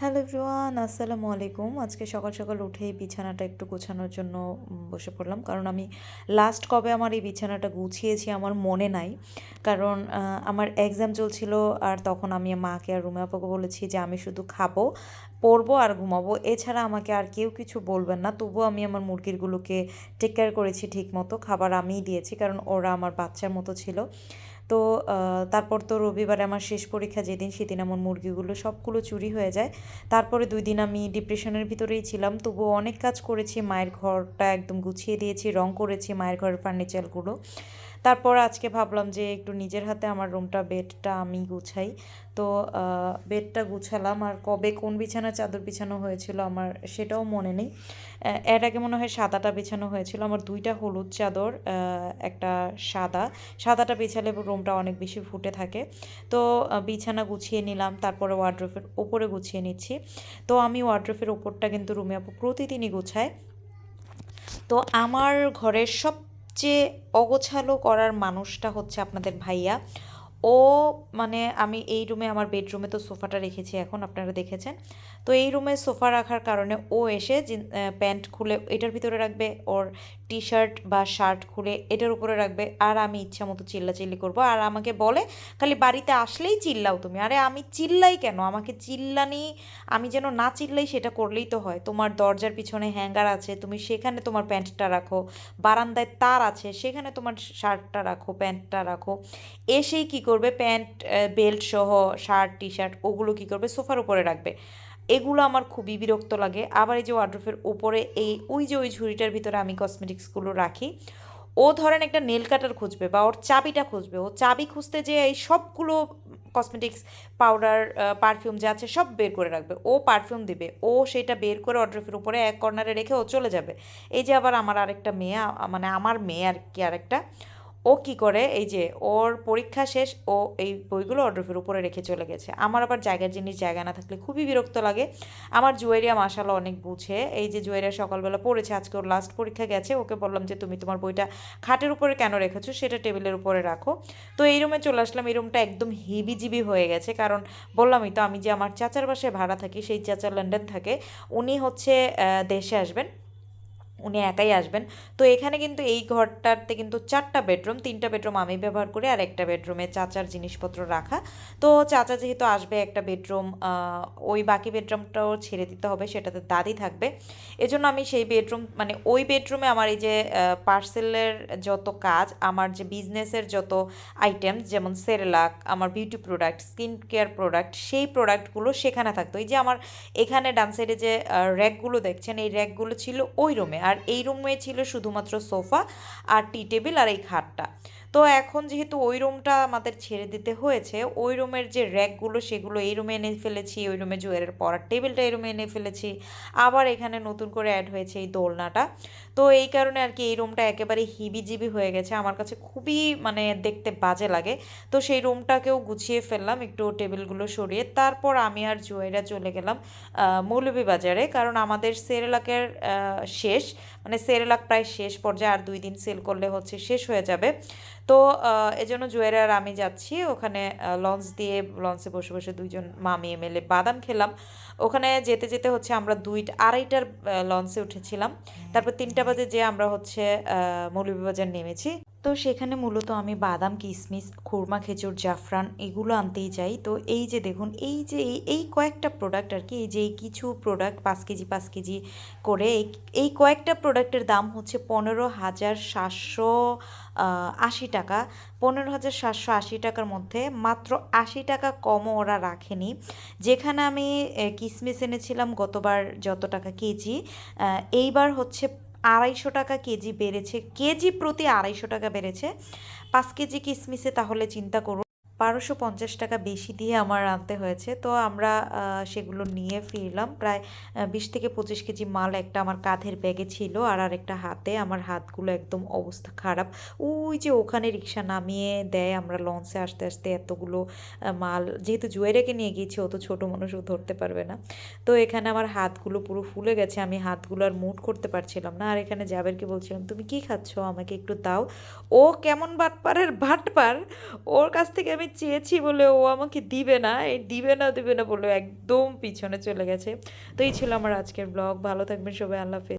Hello everyone, আসসালামু আলাইকুম। আজকে সকাল সকাল উঠেই বিছানাটা একটু গোছানোর জন্য বসে পড়লাম। কারণ আমি লাস্ট কবে আমার এই বিছানাটা গুছিয়েছি আমার মনে নাই। কারণ আমার এক্সাম চলছিল আর তখন আমি মাকে আর রুমে আপাকে বলেছি যে আমি শুধু খাব, পড়ব আর ঘুমাবো। এছাড়া আমাকে আর কেউ কিছু বলবেন না। তবুও আমি আমার মুরগিরগুলোকে টেক কেয়ার করেছি ঠিক মতো খাবার আমিই দিয়েছি কারণ ওরা আমার বাচ্চার মতো ছিল। তো তারপর তো রবিবারে আমার শেষ পরীক্ষা যেদিন সেদিন আমার মুরগিগুলো সবগুলো চুরি হয়ে যায়। তারপরে দুই দিন আমি ডিপ্রেশনের ভিতরেই ছিলাম। তবুও অনেক কাজ করেছি, মায়ের ঘরটা একদম গুছিয়ে দিয়েছি, রং করেছি মায়ের ঘরের ফার্নিচারগুলো তারপর আজকে ভাবলাম যে একটু নিজের হাতে আমার রুমটা, বেডটা আমি গুছাই। তো বেডটা গুছালাম। আর কবে কোন বিছানা, চাদর বিছানো হয়েছিল আমার সেটাও মনে নেই। এর আগে মনে হয় সাদাটা বিছানো হয়েছিল। আমার দুইটা হলুদ চাদর একটা সাদা। সাদাটা বিছালে রুমটা অনেক বেশি ফুটে থাকে। তো বিছানা গুছিয়ে নিলাম। তারপরে ওয়ার্ড্রোফের ওপরে গুছিয়ে নিচ্ছি। তো, আমি ওয়ার্ড্রোফের ওপরটা কিন্তু রুমে প্রতিদিনই গুছাই। তো, আমার ঘরের সবচেয়ে অগোছালো করার মানুষটা হচ্ছে আপনাদের ভাইয়া। ও মানে আমি এই রুমে আমার বেডরুমে তো সোফাটা রেখেছি এখন, আপনারা দেখেছেন। তো এই রুমে সোফা রাখার কারণে ও এসে প্যান্ট খুলে এটার ভিতরে রাখবে, ওর টি শার্ট বা শার্ট খুলে এটার উপরে রাখবে। আর আমি ইচ্ছা মতো চিল্লাচিল্লি করব। আর আমাকে বলে, খালি বাড়িতে আসলেই চিল্লাও তুমি। আরে আমি চিল্লাই কেন? আমাকে চিল্লানি, আমি যেন না চিল্লাই সেটা করলেই তো হয়। তোমার দরজার পিছনে হ্যাঙ্গার আছে, তুমি সেখানে তোমার প্যান্টটা রাখো। বারান্দায় তার আছে, সেখানে তোমার শার্টটা রাখো প্যান্টটা রাখো। এসেই কি করবে? প্যান্ট বেল্ট সহ শার্ট টি শার্ট ওগুলো কি করবে? সোফার উপরে রাখবে। এগুলো আমার খুবই বিরক্ত লাগে। আবার এই যে ওয়ার্ড্রোফের উপরে এই, ওই যে ওই ঝুড়িটার ভিতরে আমি কসমেটিক্সগুলো রাখি, ও ধরেন একটা নেল কাটার খুঁজবে বা ওর চাবিটা খুঁজবে, ও চাবি খুঁজতে যে এই সবগুলো কসমেটিক্স পাউডার পারফিউম যা আছে সব বের করে রাখবে। ও পারফিউম দিবে, ও সেটা বের করে ওয়ার্ড্রোফের উপরে এক কর্নারে রেখে ও চলে যাবে। এই যে আবার আমার আরেকটা মেয়ে মানে আমার মেয়ে আর কি আরেকটা ও কি করে? এই যে, ওর পরীক্ষা শেষ, ও এই বইগুলো অর্ডারের উপরে রেখে চলে গেছে। আমার আবার জায়গার জিনিস জায়গা না থাকলে খুবই বিরক্ত লাগে। আমার জুয়েরিয়া মাসালা অনেক বুঝে। এই যে, জুয়েরিয়া সকালবেলা পড়েছে, আজকে ওর লাস্ট পরীক্ষা গেছে। ওকে বললাম যে, তুমি তোমার বইটা খাটের উপরে কেন রেখেছো? সেটা টেবিলের উপরে রাখো। তো এই রুমে চলে আসলাম। এই রুমটা একদম হিবিজিবি হয়ে গেছে। কারণ বললামই তো, আমি যে আমার চাচার বাসায় ভাড়া থাকি, সেই চাচা লন্ডন থাকে। উনি হচ্ছে দেশে আসবেন। উনি একাই আসবেন। তো এখানে কিন্তু এই ঘরটাতে কিন্তু চারটা বেডরুম, তিনটা বেডরুম আমি ব্যবহার করি আর একটা বেডরুমে চাচার জিনিসপত্র রাখা। তো চাচা যেহেতু আসবে একটা বেডরুম ওই বাকি বেডরুমটাও ছেড়ে দিতে হবে, সেটাতে দাদি থাকবে। এজন্য আমি সেই বেডরুম মানে ওই বেডরুমে আমার এই যে পার্সেলের যত কাজ, আমার যে বিজনেসের যত আইটেম, যেমন সেরেলাক, আমার beauty product, skin care product, সেই প্রোডাক্টগুলো সেখানে থাকতো। এই যে আমার এখানে ডান সাইডে যে র্যাকগুলো দেখছেন, এই র্যাকগুলো ছিল ওই রুমে। আর এই রুমে ছিল শুধুমাত্র সোফা আর টি টেবিল আর এই খাটটা। তো এখন যেহেতু ওই রুমটা আমাদের ছেড়ে দিতে হয়েছে, ওই রুমের যে র্যাকগুলো সেগুলো এই রুমে এনে ফেলেছি, ওই রুমে জুয়েলের পড়ার টেবিলটা এই রুমে এনে ফেলেছি, আবার এখানে নতুন করে অ্যাড হয়েছে এই দোলনাটা। তো এই কারণে আর কি এই রুমটা একেবারে হিবিজিবি হয়ে গেছে, আমার কাছে খুবই মানে দেখতে বাজে লাগে। তো সেই রুমটাকেও গুছিয়ে ফেললাম, একটু টেবিলগুলো সরিয়ে, তারপর আমি আর জুয়েরা চলে গেলাম মৌলভীবাজারে, কারণ আমাদের সেরেলাকের শেষ মানে সেরেলাক প্রায় শেষ পর্যায়ে, আর দুই দিন সেল করলে হচ্ছে শেষ হয়ে যাবে। তো এজন্য জুয়েরা আর আমি যাচ্ছি। ওখানে লঞ্চ দিয়ে, লঞ্চে বসে বসে দুইজন মামি এমএলএ বাদাম খেলাম। ওখানে যেতে যেতে হচ্ছে আমরা দুইটা আড়াইটার লঞ্চে উঠেছিলাম। তারপর তিনটা বাজে যে আমরা হচ্ছে মৌলভীবাজার নেমেছি। তো সেখানে মূলত আমি বাদাম কিশমিশ খুরমা খেজুর জাফরান এগুলো আনতেই যাই। তো এই যে দেখুন এই যে এই কয়েকটা প্রোডাক্ট আর কি এই যে কিছু প্রোডাক্ট পাঁচ কেজি পাঁচ কেজি করে এই কয়েকটা প্রোডাক্টের দাম হচ্ছে পনেরো হাজার সাতশো আশি টাকা। পনেরো হাজার সাতশো আশি টাকার মধ্যে মাত্র আশি টাকা কমও ওরা রাখেনি। যেখানে আমি আহ, কিশমিশ এনেছিলাম গতবার যত টাকা কেজি এইবার হচ্ছে আড়াইশো টাকা কেজি বেড়েছে, কেজি প্রতি আড়াইশো টাকা বেড়েছে। পাঁচ কেজি কিসমিসে তাহলে চিন্তা করুন। বারোশো পঞ্চাশ টাকা বেশি দিয়ে আমার আনতে হয়েছে। তো আমরা সেগুলো নিয়ে ফিরলাম। প্রায় বিশ থেকে পঁচিশ কেজি মাল একটা আমার কাঁধের ব্যাগে ছিল আর আরেকটা হাতে। আমার হাতগুলো একদম অবস্থা খারাপ। ওই যে ওখানে রিক্সা নামিয়ে দেয়। আমরা লঞ্চে আসতে আসতে এতগুলো মাল, যেহেতু জুয়েরাকে নিয়ে গিয়েছি অত ছোটো মানুষও ধরতে পারবে না। তো এখানে আমার হাতগুলো পুরো ফুলে গেছে। আমি হাতগুলো আর মুট করতে পারছিলাম না। আর এখানে জাবেরকে বলছিলাম, তুমি কি খাচ্ছ? আমাকে একটু দাও। ও কেমন বাটপারের বাটপার, ওর কাছ থেকে আমি আমি চেয়েছি বলে ও আমাকে দিবে না, এই দিবে না দিবে না বলে একদম পিছনে চলে গেছে। তো এই ছিল আমার আজকের ব্লগ ভালো থাকবেন সবাই, আল্লাহ হাফেজ।